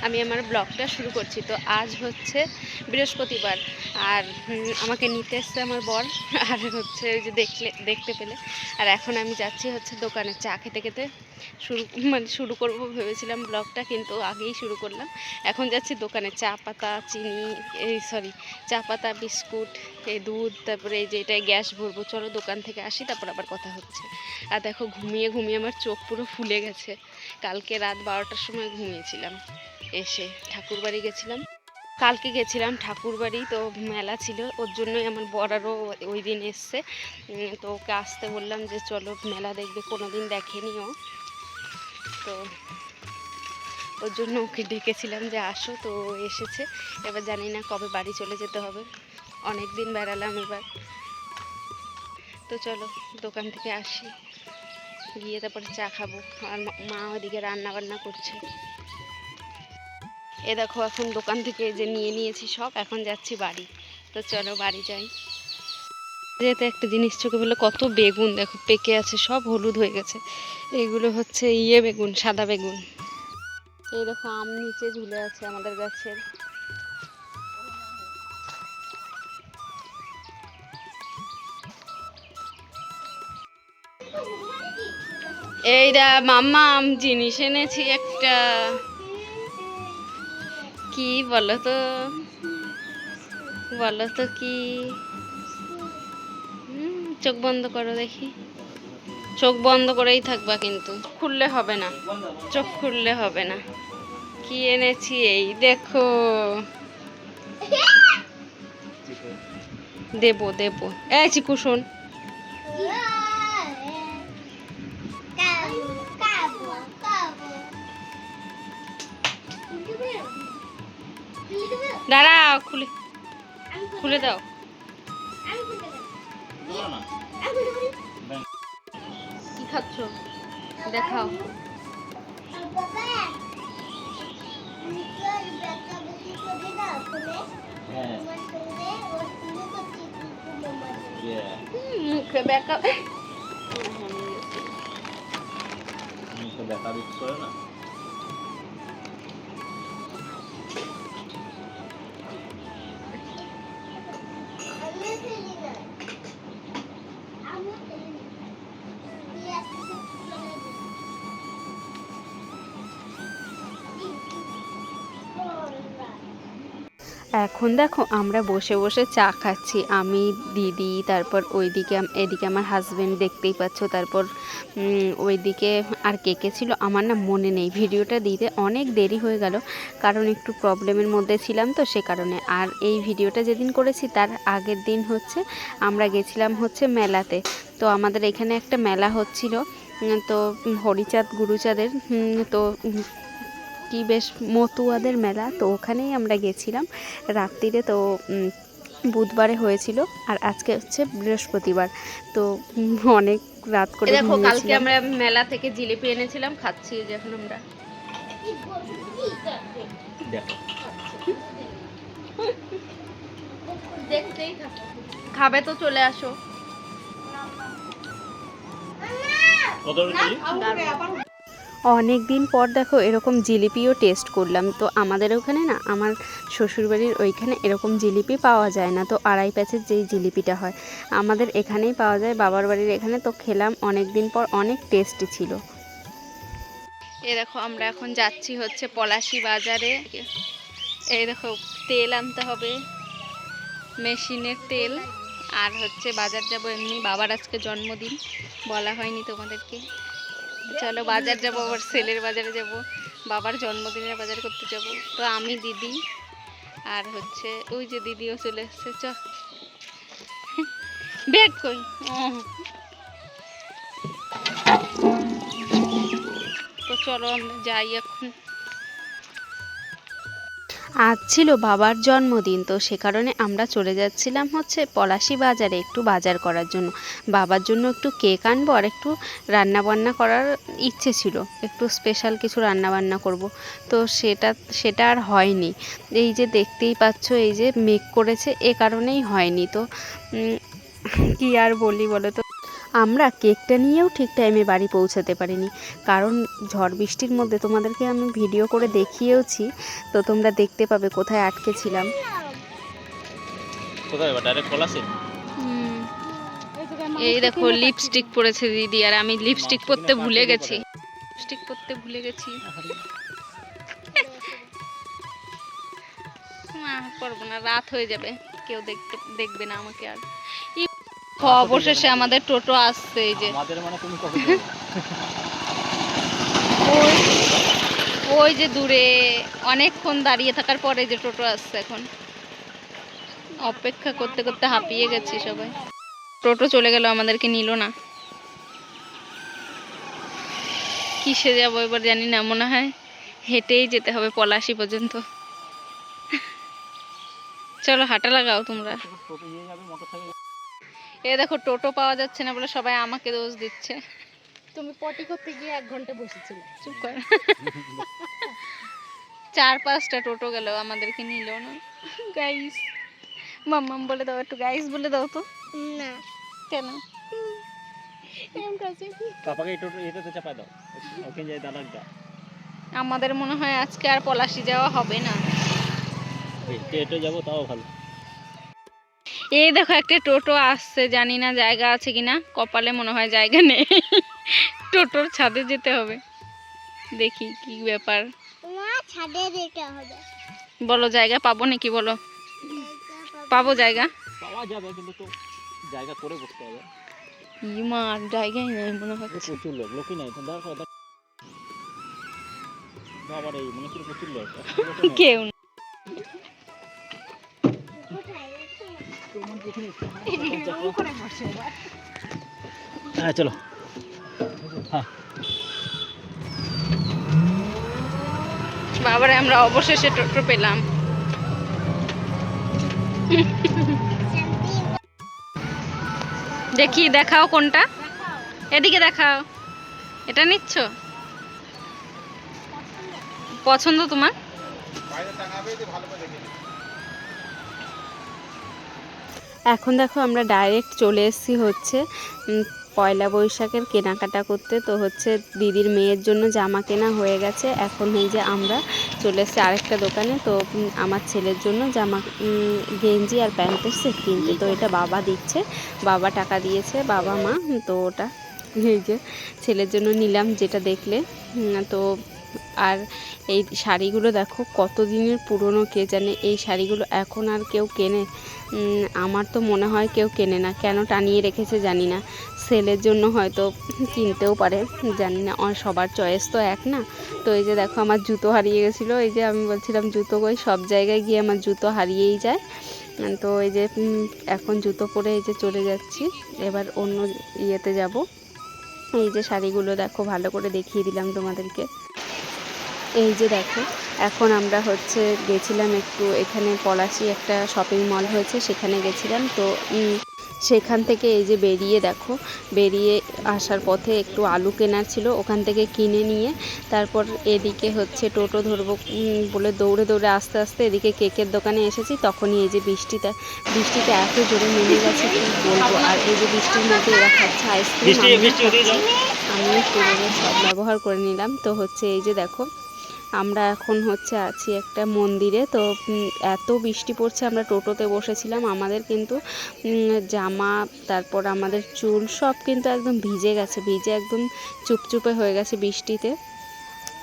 আমি আমার ব্লগটা শুরু করছি। তো আজ হচ্ছে বৃহস্পতিবার। আর আমাকে নিতে এসছে আমার বর। আর হচ্ছে ওই যে দেখলে, দেখতে পেলে। আর এখন আমি যাচ্ছি হচ্ছে দোকানে চা খেতে খেতে। শুরু মানে শুরু করব ভেবেছিলাম ব্লগটা, কিন্তু আগেই শুরু করলাম। এখন যাচ্ছি দোকানে চা পাতা, চিনি, এই সরি, চা পাতা, বিস্কুট, এই দুধ, তারপরে এই যে এটাই গ্যাস ভরবো। চলো দোকান থেকে আসি, তারপর আবার কথা হচ্ছে। আর দেখো, ঘুমিয়ে ঘুমিয়ে আমার চোখ পুরো ফুলে গেছে। কালকে রাত বারোটার সময় ঘুমিয়েছিলাম। এসে ঠাকুর বাড়ি গেছিলাম। কালকে গেছিলাম ঠাকুর বাড়ি তো মেলা ছিল, ওর জন্যই আমার বর আরও ওই দিন এসছে। তো ওকে আসতে বললাম যে, চলো মেলা দেখবে। কোনো দিন দেখেনি ও। তো ওর জন্য ওকে ডেকেছিলাম যে, আসো। তো এসেছে। এবার জানি না কবে বাড়ি চলে যেতে হবে। অনেক দিন বেড়ালাম এবার। তো চলো, দোকান থেকে আসি। গিয়ে তারপরে চা খাব। আর মা ওদিকে রান্না বান্না করছে। এ দেখো এখন দোকান থেকে যে নিয়ে নিয়েছি সব, এখন যাচ্ছি বাড়ি। তো চলো বাড়ি যাই। যেহেতু একটা জিনিস চোখে বলল কত বেগুন, দেখো পেকে আছে, সব হলুদ হয়ে গেছে। এইগুলো হচ্ছে ইয়ে বেগুন, সাদা বেগুন। এই দেখো আম নিচে ঝুলে আছে আমাদের গাছের। এইটা মাম্মা, আম জিনিস এনেছি একটা। কি বলো তো বলো তো কি চোখ বন্ধ করো দেখি। চোখ বন্ধ করেই থাকবা কিন্তু। খুললে হবে না। চোখ খুললে হবে না। কি এনেছি এই? দেখো। দেবো দেবো। এই চিকু, শোন। দাঁড়াও খুলে খুলে দাও। কি খাচ্ছ? দেখাও। মুখে বেকা মুখে দিতে করে না? এখন দেখো, আমরা বসে বসে চা খাচ্ছি। আমি, দিদি, তারপর ওইদিকে এদিকে আমার হাজব্যান্ড দেখতেই পাচ্ছ, তারপর ওইদিকে আর কে কে ছিল আমার না মনে নেই। ভিডিওটা দিতে অনেক দেরি হয়ে গেল, কারণ একটু প্রবলেমের মধ্যে ছিলাম তো সে কারণে। আর এই ভিডিওটা যেদিন করেছি তার আগের দিন হচ্ছে, আমরা গেছিলাম হচ্ছে মেলাতে। তো আমাদের এখানে একটা মেলা হচ্ছিল তো হরিচাঁদ, গুরুচাঁদের তো কি বেশ মতুয়াদের মেলা তো ওখানেই আমরা গেছিলাম। রাত্রিরে তো বুধবারে হয়েছিল আর আজকে হচ্ছে বৃহস্পতিবার। তো অনেক রাত করে দেখো কালকে আমরা মেলা থেকে জিলিপি এনেছিলাম খাচ্ছি এখন আমরা। দেখতেই খাবে তো চলে আসো। অনেক দিন পর দেখো এরকম জিলিপিও টেস্ট করলাম। তো আমাদের ওখানে না, আমার শ্বশুরবাড়ির ওইখানে এরকম জিলিপি পাওয়া যায় না। তো আড়াই প্যাচের যেই জিলিপিটা হয়, আমাদের এখানেই পাওয়া যায়, বাবার বাড়ির এখানে। তো খেলাম, অনেক দিন পর অনেক টেস্টি ছিল। এই দেখো, আমরা এখন যাচ্ছি হচ্ছে পলাশি বাজারে। এই দেখো, তেল আনতে হবে, মেশিনের তেল। আর হচ্ছে বাজার যাব এমনি, বাবার আজকে জন্মদিন, বলা হয়নি তোমাদেরকে। চলো বাজার যাব আবার সেলের বাজারে যাব, বাবার জন্মদিনের বাজার করতে যাব। তো আমি দিদি, আর হচ্ছে ওই যে দিদিও চলে এসছে, চ। ব্যাগ কই? তো চলো আমরা যাই এখন। আজ ছিল বাবার জন্মদিন, তো সে কারণে আমরা চলে যাচ্ছিলাম হচ্ছে পলাশি বাজারে একটু বাজার করার জন্য। বাবার জন্য একটু কেক আনব আর একটু রান্না বান্না করার ইচ্ছে ছিল। একটু স্পেশাল কিছু রান্না বান্না করব। তো সেটা সেটা আর হয়নি। এই যে দেখতেই পাচ্ছ, এই যে মেক করেছে, এ কারণেই হয়নি। তো কি আর বলি বলো তো? আমরা কেকটা নিয়েও ঠিক টাইমে বাড়ি পৌঁছাতে পারিনি। কারণ ঝড় বৃষ্টির মধ্যে তোমাদেরকে আমি ভিডিও করে দেখিয়েওছি তো তোমরা দেখতে পাবে কোথায় আটকে ছিলাম। কোথায় বা? ডাইরেক্ট পলাশে এই দেখো লিপস্টিক পরেছে দিদি আর আমি লিপস্টিক পরতে ভুলে গেছি। লিপস্টিক পরতে ভুলে গেছি। না করব না রাত হয়ে যাবে। কেউ দেখতে দেখবে না আমাকে আর। অবশেষে আমাদের টোটো আসছে এই যে। আমাদের মানে তুমি কখন ওই ওই যে দূরে অনেকক্ষণ দাঁড়িয়ে থাকার পরে যে টোটো আসছে এখন। অপেক্ষা করতে করতে হাঁপিয়ে গেছি সবাই। টোটো চলে গেল আমাদেরকে নিল না। কিসে যাব এবার জানি না মনে হয় হেঁটেই যেতে হবে পলাশি পর্যন্ত। চলো হাঁটা লাগাও তোমরা। এ দেখো টোটো পাওয়া যাচ্ছে না বলে সবাই আমাকে দোষ দিচ্ছে। তুমি পটি করতে গিয়ে এক ঘণ্টা বসেছিলে। চুপ কর। চার পাঁচটা টোটো গেল আমাদেরকে নিল না। গাইস মাম্মাম বলে দাও একটু গাইস বলে দাও তো। না। কেন? পাপাকে টোটো এটাতে চাপা দাও। ওখানে যাই আমাদের মনে হয় আজকে আর পলাশি যাওয়া হবে না। হেঁটে যাব তাও ভালো। এই দেখো একটা টোটো আসছে জানি না জায়গা আছে কিনা কপালে মনে হয় জায়গা নেই। টোটোর ছাদে যেতে হবে। দেখি কি ব্যাপার। ছাদে যেতে হবে। বলো জায়গা পাবো নাকি বলো? পাবো জায়গা? পাওয়া যাবে কিন্তু তো জায়গা করে বসতে হবে। ই জায়গাই নেই মনে হচ্ছে। প্রচুর লোক লোকই নাই তো দেখো বাবার এই মনে হচ্ছে প্রচুর লোক। একটা লোকও নাই। কেউ হ্যাঁ চলো। হ্যাঁ। বাবারে, আমরা অবশেষে টোটো পেলাম। দেখি, দেখাও কোনটা। এদিকে দেখাও। এটা নিচ্ছ? পছন্দ তোমার? এখন দেখো আমরা ডাইরেক্ট চলে এসেছি হচ্ছে পয়লা বৈশাখের কেনাকাটা করতে। তো হচ্ছে দিদির মেয়ের জন্য জামা কেনা হয়ে গেছে। এখন এই যে আমরা চলে এসেছি আরেকটা দোকানে। তো আমার ছেলের জন্য জামা গেঞ্জি আর প্যান্টের সেট কিনতে। তো এটা বাবা দিচ্ছে, বাবা টাকা দিয়েছে, বাবা মা। তো ওটা এই যে ছেলের জন্য নিলাম যেটা দেখলে। তো আর এই শাড়িগুলো দেখো কত দিনের পুরনো কে জানে। এই শাড়িগুলো এখন আর কেউ কেনে। আমার তো মনে হয় কেউ কেনে না। কেন টানিয়ে রেখেছে জানি না। সেলের জন্য হয়তো কিনতেও পারে, জানি না। সবার চয়েস তো এক না। তো এই যে দেখো আমার জুতো হারিয়ে গেছিল। এই যে আমি বলছিলাম জুতো কই? সব জায়গায় গিয়ে আমার জুতো হারিয়েই যায়। তো এই যে এখন জুতো পরে এই যে চলে যাচ্ছি। এবার অন্য ইয়েতে যাব। এই যে শাড়িগুলো দেখো, ভালো করে দেখিয়ে দিলাম তোমাদেরকে। এই যে দেখো এখন আমরা হচ্ছে গেছিলাম একটু এখানে পলাশি একটা শপিং মল হয়েছে সেখানে গেছিলাম। তো সেখান থেকে এই যে বেরিয়ে দেখো বেরিয়ে আসার পথে একটু আলু কেনার ছিল ওখান থেকে কিনে নিয়ে তারপর এদিকে হচ্ছে টোটো ধরবো বলে দৌড়ে দৌড়ে আস্তে আস্তে এদিকে কেকের দোকানে এসেছি তখনই এই যে বৃষ্টিটা বৃষ্টিতে এত জোরে নেমে গেছে কি বলব? আর এই যে বৃষ্টির মধ্যে এরা খাচ্ছে আইসক্রিম আমি পুরো সব ব্যবহার করে নিলাম। তো হচ্ছে এই যে দেখো আমরা এখন হচ্ছে আছি একটা মন্দিরে। তো এত বৃষ্টি পড়ছে, আমরা টোটোতে বসেছিলাম। আমাদের কিন্তু জামা, তারপর আমাদের চুল সব কিন্তু একদম ভিজে গেছে, ভিজে একদম চুপচুপে হয়ে গেছে বৃষ্টিতে।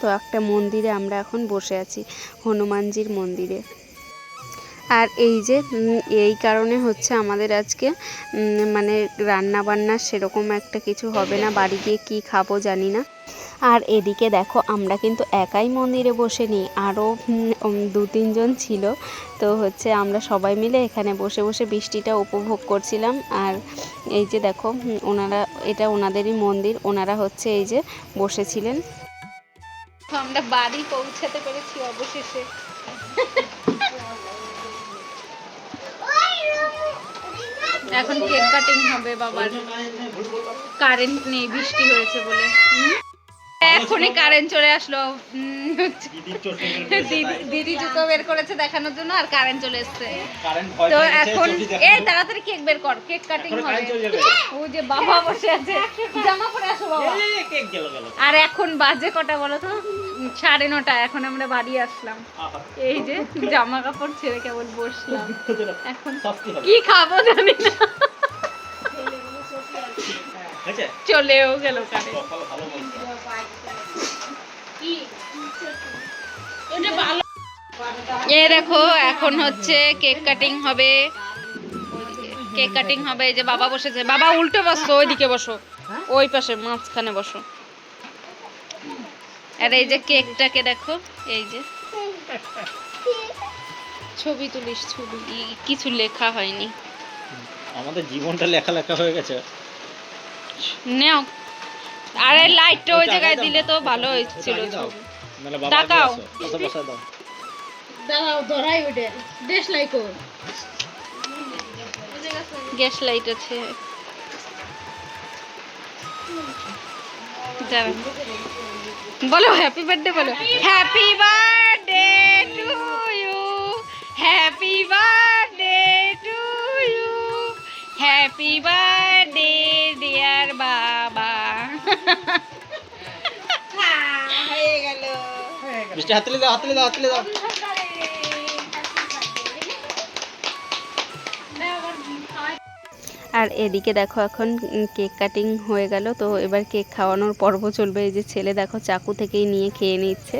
তো একটা মন্দিরে আমরা এখন বসে আছি, হনুমানজির মন্দিরে। আর এই যে এই কারণে হচ্ছে আমাদের আজকে মানে রান্না বান্না সেরকম একটা কিছু হবে না। বাড়ি গিয়ে কি খাব জানি না। আর এদিকে দেখো, আমরা কিন্তু একাই মন্দিরে বসে নিই আরও দু তিনজন ছিল। তো হচ্ছে আমরা সবাই মিলে এখানে বসে বসে বৃষ্টিটা উপভোগ করছিলাম। আর এই যে দেখো ওনারা, এটা ওনাদেরই মন্দির, ওনারা হচ্ছে এই যে বসেছিলেন। আমরা বাড়ি পৌঁছাতে পেরেছি অবশেষে। এখন কেক কাটিং হবে বাবার। কারেন্ট নেই, বৃষ্টি হয়েছে বলে? এখনই কারেন্ট চলে আসলো। দিদি দিদি জুতো বের করেছে দেখানোর জন্য আর কারেন্ট চলে এসছে। তো এখন এই তাড়াতাড়ি কেক বের কর কেক কাটিং হবে। কারেন্ট। ও যে বাবা বসে আছে জামা পরে আসো বাবা। এই, কেক গেল গেল। আর এখন বাজে কটা বলো তো? সাড়ে নটা এখন আমরা বাড়ি আসলাম। এই যে জামা কাপড় ছেড়ে কেবল বসলাম। এখন কি খাব জানি না। চলেও গেল কারে এ দেখো এখন হচ্ছে কেক কাটিং হবে। কেক কাটিং হবে যে বাবা বসেছে। বাবা উল্টো বসো ওইদিকে বসো। ওই পাশে মাঝখানে বসো। আর এই যে কেকটাকে দেখো এই যে। ছবি তুলিস ছবি। কিছু লেখা হয়নি। আমাদের জীবনটা লেখা লেখা হয়ে গেছে। নেও। আরে লাইটটা ওই জায়গায়। দিলে তো ভালো হয়েছিল। ছবি। তাকাও। গ্যাস লাইট আছে। বলো হ্যাপি বার্থডে বলো। Happy birthday to you happy birthday Bishnu ಹತ್ತಲಿದ ಹತ್ತಲಿದ ಹತ್ತಲಿದ আর এদিকে দেখো এখন কেক কাটিং হয়ে গেল। তো এবার কেক খাওয়ানোর পর্ব চলবে। এই যে ছেলে দেখো চাকু থেকেই নিয়ে খেয়ে নিচ্ছে।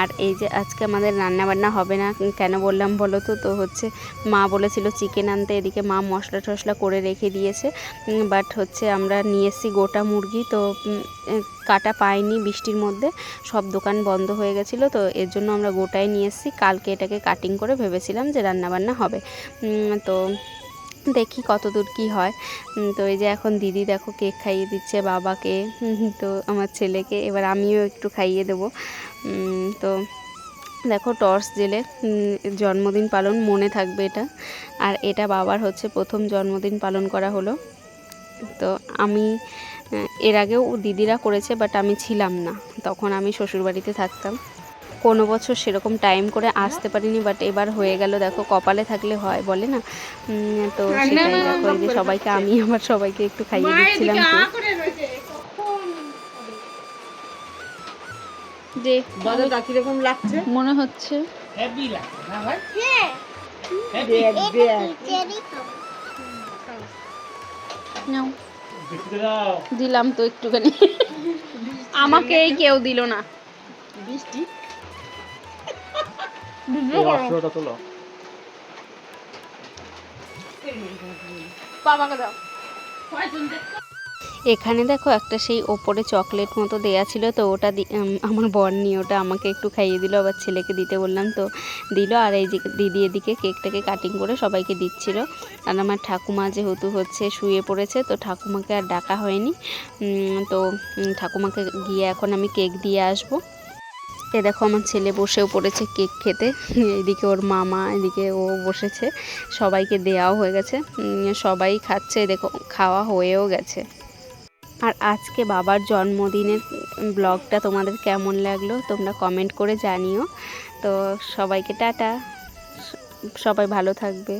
আর এই যে আজকে আমাদের রান্না বান্না হবে না কেন বললাম বলো তো? তো হচ্ছে মা বলেছিল চিকেন আনতে, এদিকে মা মশলা টশলা করে রেখে দিয়েছে। বাট হচ্ছে আমরা নিয়ে এসেছি গোটা মুরগি। তো কাটা পাইনি বৃষ্টির মধ্যে। সব দোকান বন্ধ হয়ে গেছিল। তো এর জন্য আমরা গোটাই নিয়ে এসেছি। কালকে এটাকে কাটিং করে ভেবেছিলাম যে রান্নাবান্না হবে। তো দেখি কত দূর কী হয়। তো এই যে এখন দিদি দেখো কেক খাইয়ে দিচ্ছে বাবাকে তো আমার ছেলেকে, এবার আমিও একটু খাইয়ে দেবো। তো দেখো টর্চ জেলে জন্মদিন পালন মনে থাকবে এটা। আর এটা বাবার হচ্ছে প্রথম জন্মদিন পালন করা হলো। তো আমি, এর আগেও দিদিরা করেছে, বাট আমি ছিলাম না। তখন আমি শ্বশুরবাড়িতে থাকতাম। কোনো বছর সেরকম টাইম করে আসতে পারিনি বাট এবার হয়ে গেল দেখো কপালে থাকলে হয় বলে না? তো সেটাই দেখো এই যে সবাইকে আমি আমার সবাইকে একটু খাইয়ে দিচ্ছিলাম যে কীরকম লাগছে? মনে হচ্ছে। লাগছে না ভাই? নাও। দিলাম তো একটুখানি। আমাকে কেউ দিল না। বৃষ্টি অস্ত্রটা তোলো। বাবাকে দাও। এখানে দেখো একটা সেই ওপরে চকলেট মতো দেয়া ছিল তো ওটা আমার বর নিয়ে ওটা আমাকে একটু খাইয়ে দিল আবার ছেলেকে দিতে বললাম তো দিল আর এই যে দিদি এদিকে কেকটাকে কাটিং করে সবাইকে দিচ্ছিল। আর আমার ঠাকুমা যেহেতু হচ্ছে শুয়ে পড়েছে তো ঠাকুমাকে আর ডাকা হয়নি। তো ঠাকুমাকে গিয়ে এখন আমি কেক দিয়ে আসব। এ দেখো আমার ছেলে বসেও পড়েছে কেক খেতে। এদিকে ওর মামা, এদিকে ও বসেছে। সবাইকে দেওয়াও হয়ে গেছে। সবাই খাচ্ছে, দেখো, খাওয়া হয়েও গেছে। আর আজকে বাবার জন্মদিনের ব্লগটা তোমাদের কেমন লাগল তোমরা কমেন্ট করে জানিও। তো সবাইকে টাটা। সবাই ভালো থাকবে।